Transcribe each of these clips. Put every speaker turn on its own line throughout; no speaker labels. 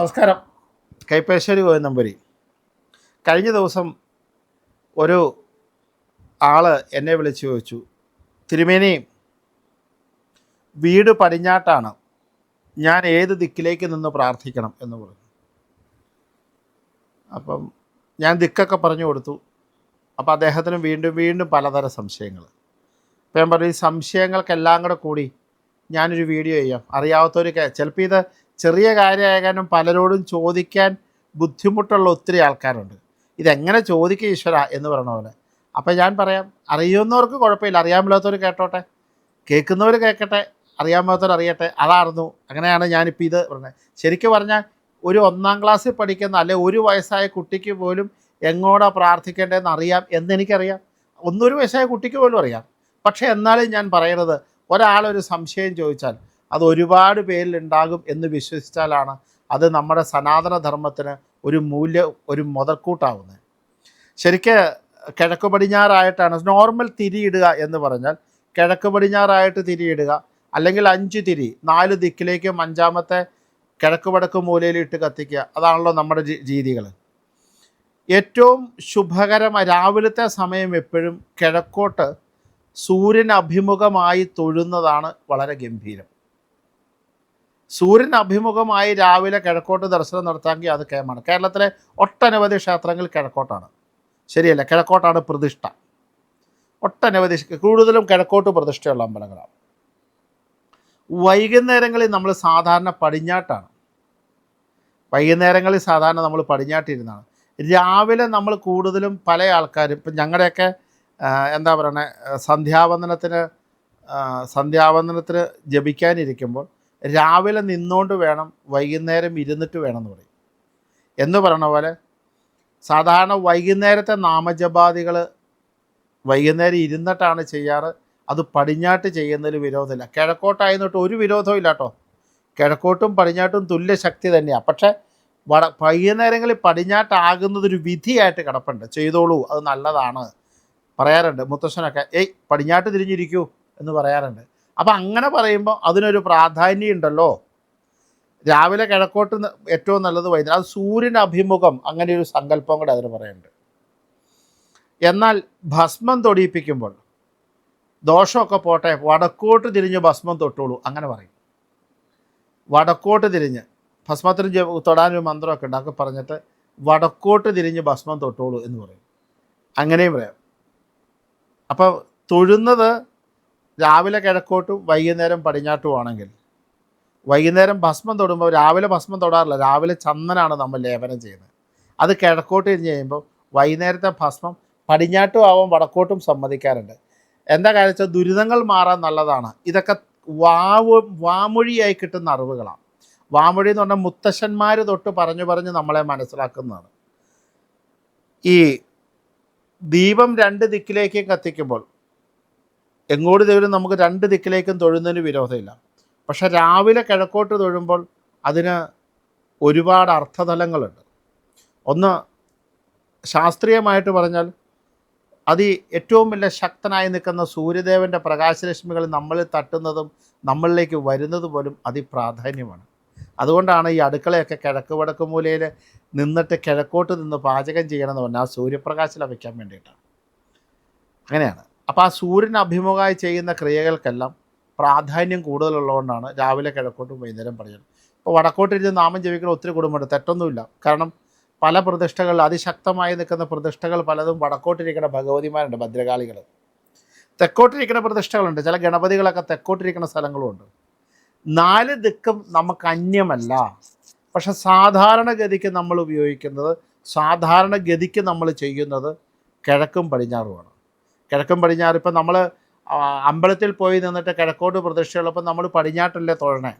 നമസ്കാരം. കൈപ്പേശ്ശേരി നമ്പൂരി. കഴിഞ്ഞ ദിവസം ഒരു ആൾ എന്നെ വിളിച്ചു ചോദിച്ചു. തിരുമേനി വീട് പടിഞ്ഞാട്ടാണ്. ഞാൻ ഏത് ദിക്കിലേക്ക് നിന്ന് പ്രാർത്ഥിക്കണം എന്ന് പറഞ്ഞു. അപ്പം ഞാൻ ദിക്കൊക്കെ പറഞ്ഞു കൊടുത്തു. അപ്പോൾ അദ്ദേഹത്തിന് വീണ്ടും വീണ്ടും പലതര സംശയങ്ങൾ. അപ്പം ഞാൻ പറഞ്ഞു ഈ സംശയങ്ങൾക്കെല്ലാം കൂടെ കൂടി ഞാനൊരു വീഡിയോ ചെയ്യാം. അറിയാത്തവർ ചിലപ്പോൾ ഇത് ചെറിയ കാര്യമായാലും പലരോടും ചോദിക്കാൻ ബുദ്ധിമുട്ടുള്ള ഒത്തിരി ആൾക്കാരുണ്ട്. ഇതെങ്ങനെ ചോദിക്കുക ഈശ്വര എന്ന് പറയണ പോലെ. അപ്പം ഞാൻ പറയാം അറിയുന്നവർക്ക് കുഴപ്പമില്ല. അറിയാൻ കേട്ടോട്ടെ. കേൾക്കുന്നവർ കേൾക്കട്ടെ. അറിയാൻ മേലാത്തവർ അറിയട്ടെ. അതായിരുന്നു. അങ്ങനെയാണ് ഞാനിപ്പോൾ ഇത് പറഞ്ഞത്. ശരിക്കും പറഞ്ഞാൽ ഒരു ഒന്നാം ക്ലാസ്സിൽ പഠിക്കുന്ന അല്ലെ ഒരു വയസ്സായ കുട്ടിക്ക് പോലും എങ്ങോടാ പ്രാർത്ഥിക്കേണ്ടതെന്ന് അറിയാം എന്നെനിക്കറിയാം. ഒന്നൊരു വയസ്സായ കുട്ടിക്ക് പോലും അറിയാം. പക്ഷേ എന്നാലും ഞാൻ പറയുന്നത് ഒരാളൊരു സംശയം ചോദിച്ചാൽ അത് ഒരുപാട് പേരിൽ ഉണ്ടാകും എന്ന് വിശ്വസിച്ചാലാണ് അത് നമ്മുടെ സനാതനധർമ്മത്തിന് ഒരു മൂല്യ ഒരു മുതൽക്കൂട്ടാവുന്നത്. ശരിക്ക് കിഴക്ക് പടിഞ്ഞാറായിട്ടാണ് നോർമൽ തിരിയിടുക എന്ന് പറഞ്ഞാൽ കിഴക്ക് പടിഞ്ഞാറായിട്ട് തിരിയിടുക അല്ലെങ്കിൽ അഞ്ച് തിരി നാല് ദിക്കിലേക്കും അഞ്ചാമത്തെ കിഴക്ക് വടക്ക് മൂലയിൽ ഇട്ട് കത്തിക്കുക അതാണല്ലോ നമ്മുടെ രീതികൾ. ഏറ്റവും ശുഭകരമായ രാവിലത്തെ സമയം എപ്പോഴും കിഴക്കോട്ട് സൂര്യൻ അഭിമുഖമായി തൊഴുന്നതാണ് വളരെ ഗംഭീരം. സൂര്യൻ അഭിമുഖമായി രാവിലെ കിഴക്കോട്ട് ദർശനം നടത്താമെങ്കിൽ അത് കേമാണ്. കേരളത്തിലെ ഒട്ടനവധി ക്ഷേത്രങ്ങൾ കിഴക്കോട്ടാണ്. ശരിയല്ല കിഴക്കോട്ടാണ് പ്രതിഷ്ഠ. ഒട്ടനവധി കൂടുതലും കിഴക്കോട്ട് പ്രതിഷ്ഠയുള്ള അമ്പലങ്ങളാണ്. വൈകുന്നേരങ്ങളിൽ നമ്മൾ സാധാരണ പടിഞ്ഞാട്ടാണ്. വൈകുന്നേരങ്ങളിൽ സാധാരണ നമ്മൾ പടിഞ്ഞാട്ടിരുന്നാണ്. രാവിലെ നമ്മൾ കൂടുതലും പല ആൾക്കാരും ഇപ്പം ഞങ്ങളുടെയൊക്കെ എന്താ പറയണേ സന്ധ്യാവന്ദനത്തിന് സന്ധ്യാവന്ദനത്തിന് ജപിക്കാനിരിക്കുമ്പോൾ രാവിലെ നിന്നുകൊണ്ട് വേണം വൈകുന്നേരം ഇരുന്നിട്ട് വേണം എന്ന് പറയും. എന്ന് പറയണ പോലെ സാധാരണ വൈകുന്നേരത്തെ നാമജപാദികൾ വൈകുന്നേരം ഇരുന്നിട്ടാണ് ചെയ്യാറ് അത് പടിഞ്ഞാട്ട് ചെയ്യുന്നതിൽ വിരോധമില്ല. കിഴക്കോട്ടായിരുന്നിട്ട് ഒരു വിരോധവും ഇല്ല കേട്ടോ. കിഴക്കോട്ടും പടിഞ്ഞാട്ടും തുല്യ ശക്തി തന്നെയാണ് പക്ഷേ വട വൈകുന്നേരങ്ങളിൽ പടിഞ്ഞാട്ടാകുന്നതൊരു വിധിയായിട്ട് കിടപ്പുണ്ട്. ചെയ്തോളൂ അത് നല്ലതാണ്. പറയാറുണ്ട് മുത്തശ്ശനൊക്കെ ഏയ് പടിഞ്ഞാട്ട് തിരിഞ്ഞിരിക്കൂ എന്ന് പറയാറുണ്ട്. അപ്പം അങ്ങനെ പറയുമ്പോൾ അതിനൊരു പ്രാധാന്യം ഉണ്ടല്ലോ രാവിലെ കിഴക്കോട്ട് ഏറ്റവും നല്ലത് വൈകുന്നേരം. അത് സൂര്യന്റെ അഭിമുഖം അങ്ങനെ ഒരു സങ്കല്പം കൂടെ അതിന് പറയുന്നുണ്ട് എന്നാൽ ഭസ്മം തൊടിയിപ്പിക്കുമ്പോൾ ദോഷമൊക്കെ പോട്ടെ വടക്കോട്ട് തിരിഞ്ഞ് ഭസ്മം തൊട്ടോളൂ അങ്ങനെ പറയും. വടക്കോട്ട് തിരിഞ്ഞ് ഭസ്മത്തിന് തൊടാനൊരു മന്ത്രമൊക്കെ ഉണ്ട് അതൊക്കെ പറഞ്ഞിട്ട് വടക്കോട്ട് തിരിഞ്ഞ് ഭസ്മം തൊട്ടോളൂ എന്ന് പറയും. അങ്ങനെയും പറയാം. അപ്പോൾ തൊഴുന്നത് രാവിലെ കിഴക്കോട്ടും വൈകുന്നേരം പടിഞ്ഞാട്ടും ആണെങ്കിൽ വൈകുന്നേരം ഭസ്മം തൊടുമ്പോൾ രാവിലെ ഭസ്മം തൊടാറില്ല. രാവിലെ ചന്ദനാണ് നമ്മൾ ലേപനം ചെയ്യുന്നത്. അത് കിഴക്കോട്ട് തിരിഞ്ഞ് കഴിയുമ്പോൾ വൈകുന്നേരത്തെ ഭസ്മം പടിഞ്ഞാട്ടും ആവാൻ വടക്കോട്ടും സമ്മതിക്കാറുണ്ട്. എന്താ കാര്യം വെച്ചാൽ ദുരിതങ്ങൾ മാറാൻ നല്ലതാണ്. ഇതൊക്കെ വാവ് വാമൊഴിയായി കിട്ടുന്ന അറിവുകളാണ്. വാമൊഴി എന്ന് പറഞ്ഞാൽ മുത്തശ്ശന്മാർ തൊട്ട് പറഞ്ഞു പറഞ്ഞ് നമ്മളെ മനസ്സിലാക്കുന്നതാണ്. ഈ ദീപം രണ്ട് ദിക്കിലേക്കും കത്തിക്കുമ്പോൾ എങ്ങോട്ട് ദൈവം നമുക്ക് രണ്ട് ദിക്കിലേക്കും തൊഴുന്നതിന് വിരോധമില്ല. പക്ഷെ രാവിലെ കിഴക്കോട്ട് തൊഴുമ്പോൾ അതിന് ഒരുപാട് അർത്ഥതലങ്ങളുണ്ട്. ഒന്ന് ശാസ്ത്രീയമായിട്ട് പറഞ്ഞാൽ അത് ഏറ്റവും വലിയ ശക്തനായി നിൽക്കുന്ന സൂര്യദേവന്റെ പ്രകാശരശ്മികൾ നമ്മളിൽ തട്ടുന്നതും നമ്മളിലേക്ക് വരുന്നത് പോലും അതിപ്രാധാന്യമാണ്. അതുകൊണ്ടാണ് ഈ അടുക്കളയൊക്കെ കിഴക്ക് വടക്ക് മൂലയിൽ നിന്നിട്ട് കിഴക്കോട്ട് നിന്ന് പാചകം ചെയ്യണമെന്ന് പറഞ്ഞാൽ സൂര്യപ്രകാശം ലഭിക്കാൻ വേണ്ടിയിട്ടാണ്. അങ്ങനെയാണ്. അപ്പോൾ ആ സൂര്യൻ അഭിമുഖമായി ചെയ്യുന്ന ക്രിയകൾക്കെല്ലാം പ്രാധാന്യം കൂടുതലുള്ളതുകൊണ്ടാണ് രാവിലെ കിഴക്കോട്ടും വൈകുന്നേരം പറയുന്നത് ഇപ്പോൾ വടക്കോട്ടിരുന്ന് നാമം ജപിക്കുന്ന ഒത്തിരി കുടുംബമുണ്ട്. തെറ്റൊന്നുമില്ല. കാരണം പല പ്രതിഷ്ഠകൾ അതിശക്തമായി നിൽക്കുന്ന പ്രതിഷ്ഠകൾ പലതും വടക്കോട്ടിരിക്കുന്ന ഭഗവതിമാരുണ്ട് ഭദ്രകാളികൾ. തെക്കോട്ടിരിക്കുന്ന പ്രതിഷ്ഠകളുണ്ട്. ചില ഗണപതികളൊക്കെ തെക്കോട്ടിരിക്കുന്ന സ്ഥലങ്ങളുമുണ്ട് നാല് ദിക്കും നമുക്ക് അന്യമല്ല. പക്ഷെ സാധാരണഗതിക്ക് നമ്മൾ ഉപയോഗിക്കുന്നത് സാധാരണഗതിക്ക് നമ്മൾ ചെയ്യുന്നത് കിഴക്കും പടിഞ്ഞാറുമാണ്. കിഴക്കും പടിഞ്ഞാറ്. ഇപ്പം നമ്മൾ അമ്പലത്തിൽ പോയി നിന്നിട്ട് കിഴക്കോട്ട് പ്രതിഷ്ഠയുള്ളപ്പോൾ നമ്മൾ പടിഞ്ഞാട്ടല്ലേ തൊഴണേ?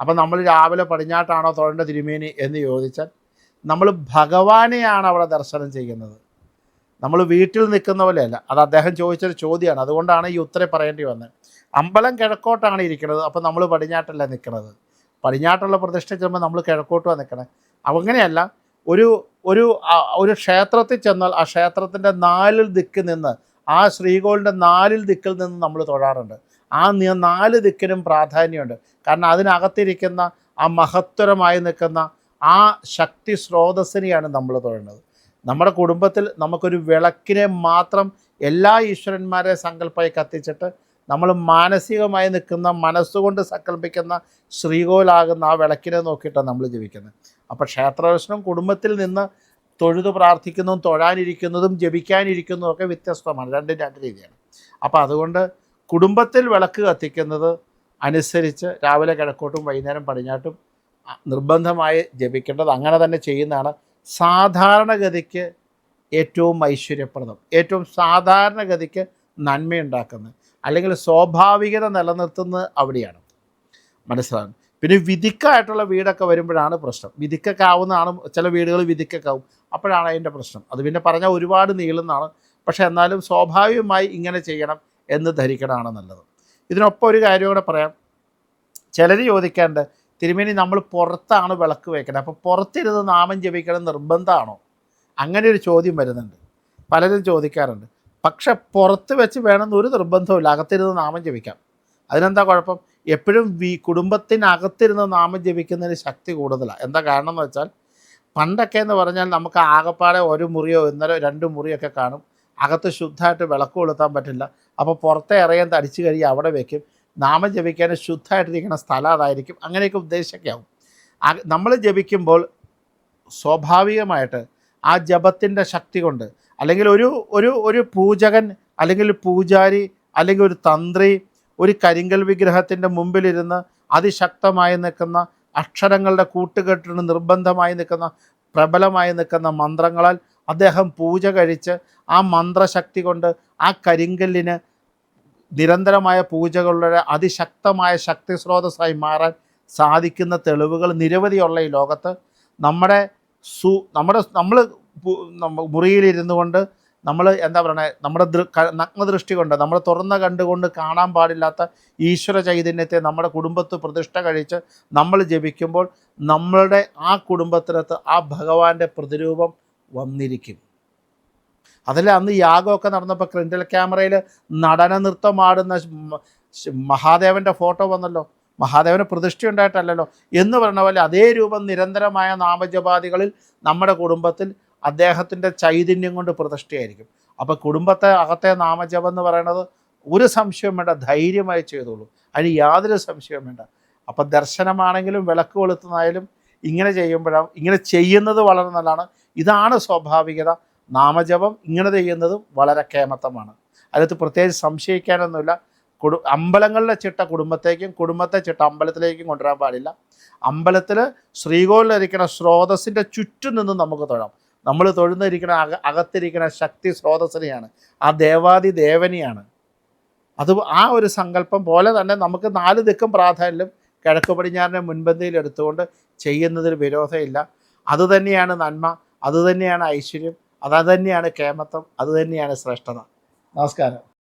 അപ്പം നമ്മൾ രാവിലെ പടിഞ്ഞാട്ടാണോ തൊഴേണ്ട തിരുമേനി എന്ന് ചോദിച്ചാൽ നമ്മൾ ഭഗവാനെയാണ് അവിടെ ദർശനം ചെയ്യുന്നത്. നമ്മൾ വീട്ടിൽ നിൽക്കുന്ന പോലെയല്ല. അത് അദ്ദേഹം ചോദിച്ചൊരു ചോദ്യമാണ്. അതുകൊണ്ടാണ് ഈ ഉത്തരം പറയേണ്ടി വന്നത്. അമ്പലം കിഴക്കോട്ടാണ് ഇരിക്കുന്നത്. അപ്പോൾ നമ്മൾ പടിഞ്ഞാട്ടല്ല നിൽക്കുന്നത്? പടിഞ്ഞാട്ടുള്ള പ്രതിഷ്ഠ ചെല്ലുമ്പോൾ നമ്മൾ കിഴക്കോട്ടുമാണ് അപ്പം അങ്ങനെയല്ല ഒരു ഒരു ഒരു ക്ഷേത്രത്തിൽ ചെന്നാൽ ആ ക്ഷേത്രത്തിന്റെ നാലിൽ ദിക്ക് നിന്ന് ആ ശ്രീകോളിന്റെ നാലിൽ ദിക്കിൽ നിന്ന് നമ്മൾ തൊഴാറുണ്ട്. ആ നാല് ദിക്കിനും പ്രാധാന്യമുണ്ട്. കാരണം അതിനകത്തിരിക്കുന്ന ആ മഹത്തരമായി നിൽക്കുന്ന ആ ശക്തി സ്രോതസ്സിനെയാണ് നമ്മൾ തൊഴുന്നത് നമ്മുടെ കുടുംബത്തിൽ നമുക്കൊരു വിളക്കിനെ മാത്രം എല്ലാ ഈശ്വരന്മാരെ സങ്കല്പമായി കത്തിച്ചിട്ട് നമ്മൾ മാനസികമായി നിൽക്കുന്ന മനസ്സുകൊണ്ട് സങ്കല്പിക്കുന്ന ശ്രീകോലാകുന്ന ആ വിളക്കിനെ നോക്കിയിട്ടാണ് നമ്മൾ ജീവിക്കുന്നത്. അപ്പോൾ ക്ഷേത്രദർശനം കുടുംബത്തിൽ നിന്ന് തൊഴുതു പ്രാർത്ഥിക്കുന്നതും തൊഴാനിരിക്കുന്നതും ജപിക്കാനിരിക്കുന്നതും ഒക്കെ വ്യത്യസ്തമാണ്. രണ്ടും രണ്ട് രീതിയാണ്. അപ്പോൾ അതുകൊണ്ട് കുടുംബത്തിൽ വിളക്ക് കത്തിക്കുന്നത് അനുസരിച്ച് രാവിലെ കിഴക്കോട്ടും വൈകുന്നേരം പടിഞ്ഞാട്ടും നിർബന്ധമായി ജപിക്കേണ്ടത് അങ്ങനെ തന്നെ ചെയ്യുന്നതാണ്. സാധാരണഗതിക്ക് ഏറ്റവും ഐശ്വര്യപ്രദം ഏറ്റവും സാധാരണഗതിക്ക് നന്മയുണ്ടാക്കുന്നത് അല്ലെങ്കിൽ സ്വാഭാവികത നിലനിർത്തുന്നത് അവിടെയാണ്. മനസ്സിലാകും പിന്നെ വിധിക്കായിട്ടുള്ള വീടൊക്കെ വരുമ്പോഴാണ് പ്രശ്നം. വിധിക്കൊക്കെ ആവുന്നതാണ് ചില വീടുകൾ വിധിക്കൊക്കെ ആവും. അപ്പോഴാണ് അതിന്റെ പ്രശ്നം. അത് പിന്നെ പറഞ്ഞാൽ ഒരുപാട് നീളുന്നതാണ്. പക്ഷേ എന്നാലും സ്വാഭാവികമായി ഇങ്ങനെ ചെയ്യണം എന്ന് ധരിക്കണമാണ് നല്ലത്. ഇതിനൊപ്പം ഒരു കാര്യം കൂടെ പറയാം. ചിലർ ചോദിക്കാണ്ട് തിരുമേനി നമ്മൾ പുറത്താണ് വിളക്ക് വയ്ക്കുന്നത് അപ്പോൾ പുറത്തിരുന്ന് നാമം ജപിക്കണം നിർബന്ധമാണോ? അങ്ങനെ ഒരു ചോദ്യം വരുന്നുണ്ട്. പലരും ചോദിക്കാറുണ്ട്. പക്ഷെ പുറത്ത് വെച്ച് വേണമെന്ന് ഒരു നിർബന്ധമില്ല അകത്തിരുന്ന് നാമം ജപിക്കാം. അതിനെന്താ കുഴപ്പം? എപ്പോഴും വി കുടുംബത്തിനകത്തിരുന്ന് നാമം ജപിക്കുന്നതിന് ശക്തി കൂടുതലാണ് എന്താ കാരണം എന്ന് വെച്ചാൽ പണ്ടൊക്കെ എന്ന് പറഞ്ഞാൽ നമുക്ക് ആകപ്പാടെ ഒരു മുറിയോ ഇന്നലെ രണ്ട് മുറിയൊക്കെ കാണും. അകത്ത് ശുദ്ധമായിട്ട് വിളക്ക് കൊളുത്താൻ പറ്റില്ല. അപ്പോൾ പുറത്തെ ഇറയാൻ തടിച്ചു കഴിയും അവിടെ വെക്കും. നാമം ജപിക്കാൻ ശുദ്ധമായിട്ടിരിക്കുന്ന സ്ഥലം അതായിരിക്കും. അങ്ങനെയൊക്കെ ഉദ്ദേശമൊക്കെ ആവും. നമ്മൾ ജപിക്കുമ്പോൾ സ്വാഭാവികമായിട്ട് ആ ജപത്തിന്റെ ശക്തി കൊണ്ട് അല്ലെങ്കിൽ ഒരു ഒരു ഒരു പൂജകൻ അല്ലെങ്കിൽ പൂജാരി അല്ലെങ്കിൽ ഒരു തന്ത്രി ഒരു കരിങ്കൽ വിഗ്രഹത്തിന്റെ മുമ്പിലിരുന്ന് അതിശക്തമായി നിൽക്കുന്ന അക്ഷരങ്ങളുടെ കൂട്ടുകെട്ടിന് നിർബന്ധമായി നിൽക്കുന്ന പ്രബലമായി നിൽക്കുന്ന മന്ത്രങ്ങളാൽ അദ്ദേഹം പൂജ കഴിച്ച് ആ മന്ത്രശക്തി കൊണ്ട് ആ കരിങ്കല്ലിന് നിരന്തരമായ പൂജകളുടെ അതിശക്തമായ ശക്തി സ്രോതസ്സായി മാറാൻ സാധിക്കുന്ന തെളിവുകൾ നിരവധിയുള്ള ഈ ലോകത്ത്. നമ്മുടെ സു നമ്മുടെ നമ്മൾ മുറിയിലിരുന്നു കൊണ്ട് നമ്മൾ എന്താ പറയണേ നമ്മുടെ നഗ്നദൃഷ്ടി കൊണ്ട് നമ്മൾ തുറന്ന കണ്ടുകൊണ്ട് കാണാൻ പാടില്ലാത്ത ഈശ്വര ചൈതന്യത്തെ നമ്മുടെ കുടുംബത്ത് പ്രതിഷ്ഠ കഴിച്ച് നമ്മൾ ജപിക്കുമ്പോൾ നമ്മളുടെ ആ കുടുംബത്തിനകത്ത് ആ ഭഗവാന്റെ പ്രതിരൂപം വന്നിരിക്കും. അതല്ല അന്ന് യാഗമൊക്കെ നടന്നപ്പോൾ ക്രിൻഡൽ ക്യാമറയിൽ നടന നൃത്തമാടുന്ന ആടുന്ന മഹാദേവന്റെ ഫോട്ടോ വന്നല്ലോ. മഹാദേവന് പ്രതിഷ്ഠ ഉണ്ടായിട്ടല്ലല്ലോ. എന്ന് പറഞ്ഞ പോലെ അതേ രൂപം നിരന്തരമായ നാമജപാദികളിൽ നമ്മുടെ കുടുംബത്തിൽ അദ്ദേഹത്തിന്റെ ചൈതന്യം കൊണ്ട് പ്രതിഷ്ഠയായിരിക്കും. അപ്പോൾ കുടുംബത്തെ അകത്തെ നാമജപം എന്ന് പറയുന്നത് ഒരു സംശയവും വേണ്ട ധൈര്യമായി ചെയ്തോളൂ. അതിന് യാതൊരു സംശയവും വേണ്ട. അപ്പം ദർശനമാണെങ്കിലും വിളക്ക് കൊളുത്തുന്നതായാലും ഇങ്ങനെ ചെയ്യുമ്പോഴാണ് ഇങ്ങനെ ചെയ്യുന്നത് വളരെ നല്ലതാണ്. ഇതാണ് സ്വാഭാവികത. നാമജപം ഇങ്ങനെ ചെയ്യുന്നതും വളരെ കേമത്തമാണ് അതിനകത്ത് പ്രത്യേകിച്ച് സംശയിക്കാനൊന്നുമില്ല. കുടു അമ്പലങ്ങളിലെ ചിട്ട കുടുംബത്തേക്കും കുടുംബത്തെ ചിട്ട അമ്പലത്തിലേക്കും കൊണ്ടുവരാൻ പാടില്ല. അമ്പലത്തിൽ ശ്രീകോലിലിരിക്കുന്ന സ്രോതസ്സിന്റെ ചുറ്റും നിന്ന് നമുക്ക് തൊഴാം. നമ്മൾ തൊഴുന്നിരിക്കുന്ന അക അകത്തിരിക്കുന്ന ശക്തി സ്രോതസ്സിനെയാണ്. ആ ദേവാദി ദേവനെയാണ്. അത് ആ ഒരു സങ്കല്പം പോലെ തന്നെ നമുക്ക് നാല് ദിക്കും പ്രാധാന്യം കിഴക്ക് പടിഞ്ഞാറിനെ മുൻപന്തിയിൽ എടുത്തുകൊണ്ട് ചെയ്യുന്നതിൽ വിരോധമില്ല. അതുതന്നെയാണ് നന്മ അതുതന്നെയാണ് ഐശ്വര്യം അതതന്നെയാണ് കേമത്വം അതുതന്നെയാണ് ശ്രേഷ്ഠത. നമസ്കാരം.